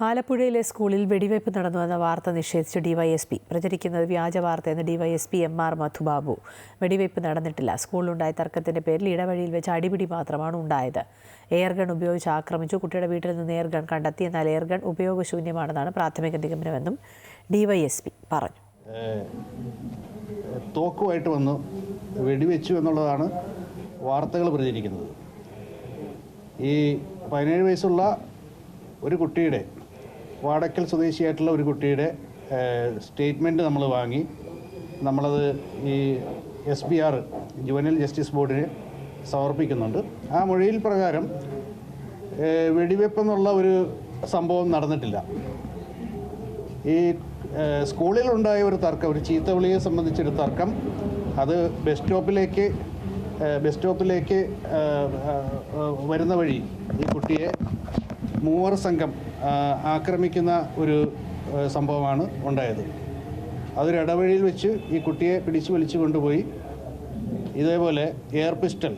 ആലപ്പുഴയിലെ സ്കൂളിൽ വെടിവയ്പ് നടന്നുവെന്ന വാർത്ത നിഷേധിച്ച് ഡിവൈഎസ്പി. പ്രചരിക്കുന്നത് വ്യാജ വാർത്തയെന്ന് ഡിവൈഎസ്പി എം ആർ മധുബാബു. വെടിവയ്പ് നടന്നിട്ടില്ല. സ്കൂളിലുണ്ടായ തർക്കത്തിന്റെ പേരിൽ ഇടവഴിയിൽ വെച്ച് അടിപിടി മാത്രമാണ് ഉണ്ടായത്. എയർഗൺ ഉപയോഗിച്ച് ആക്രമിച്ചു. കുട്ടിയുടെ വീട്ടിൽ നിന്ന് എയർഗൺ കണ്ടെത്തി എന്നാൽ എയർഗൺ ഉപയോഗശൂന്യമാണെന്നാണ് പ്രാഥമിക നിഗമനമെന്നും ഡിവൈഎസ്പി പറഞ്ഞു. തോക്കുമായിട്ട് വന്നു വെടിവെച്ചു എന്നുള്ളതാണ് വാർത്തകൾ പ്രചരിക്കുന്നത്. ഈ പതിനേഴ് വയസ്സുള്ള ഒരു കുട്ടിയുടെ വാടക്കൽ സ്വദേശിയായിട്ടുള്ള ഒരു കുട്ടിയുടെ സ്റ്റേറ്റ്മെന്റ് നമ്മൾ വാങ്ങി. നമ്മളത് ഈ S B R juvenile justice ബോർഡിന് സമർപ്പിക്കുന്നുണ്ട്. ആ മൊഴിയിൽ പ്രകാരം വെടിവെപ്പെന്നുള്ള ഒരു സംഭവം നടന്നിട്ടില്ല. ഈ സ്കൂളിലുണ്ടായ ഒരു തർക്കം ഒരു ചീത്തവിളിയെ സംബന്ധിച്ചൊരു തർക്കം അത് ബസ് സ്റ്റോപ്പിലേക്ക് ബസ് സ്റ്റോപ്പിലേക്ക് വരുന്ന വഴി ഈ കുട്ടിയെ മൂവർ സംഘം ആക്രമിക്കുന്ന ഒരു സംഭവമാണ് ഉണ്ടായത്. അതൊരു ഇടവഴിയിൽ വെച്ച് ഈ കുട്ടിയെ പിടിച്ചു വലിച്ചു കൊണ്ടുപോയി. ഇതേപോലെ എയർ പിസ്റ്റൽ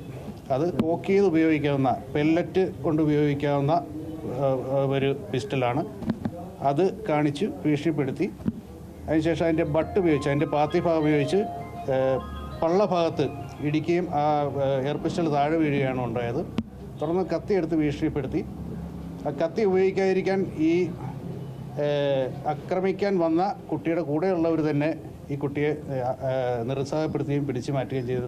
അത് കോക്ക് ചെയ്ത് ഉപയോഗിക്കാവുന്ന പെല്ലറ്റ് കൊണ്ട് ഉപയോഗിക്കാവുന്ന ഒരു പിസ്റ്റലാണ്. അത് കാണിച്ച് ഭീഷണിപ്പെടുത്തി. അതിനുശേഷം അതിന്റെ ബട്ട് ഉപയോഗിച്ച് അതിന്റെ പാത്തി ഭാഗം ഉപയോഗിച്ച് പള്ള ഭാഗത്ത് ഇടിക്കുകയും ആ എയർ പിസ്റ്റൽ താഴെ വീഴുകയാണ് ഉണ്ടായത്. തുടർന്ന് കത്തിയെടുത്ത് ഭീഷണിപ്പെടുത്തി. കത്തി ഉപയോഗിക്കാതിരിക്കാൻ ഈ ആക്രമിക്കാൻ വന്ന കുട്ടിയുടെ കൂടെയുള്ളവർ തന്നെ ഈ കുട്ടിയെ നിരുത്സാഹപ്പെടുത്തുകയും പിടിച്ചു മാറ്റുകയും ചെയ്ത.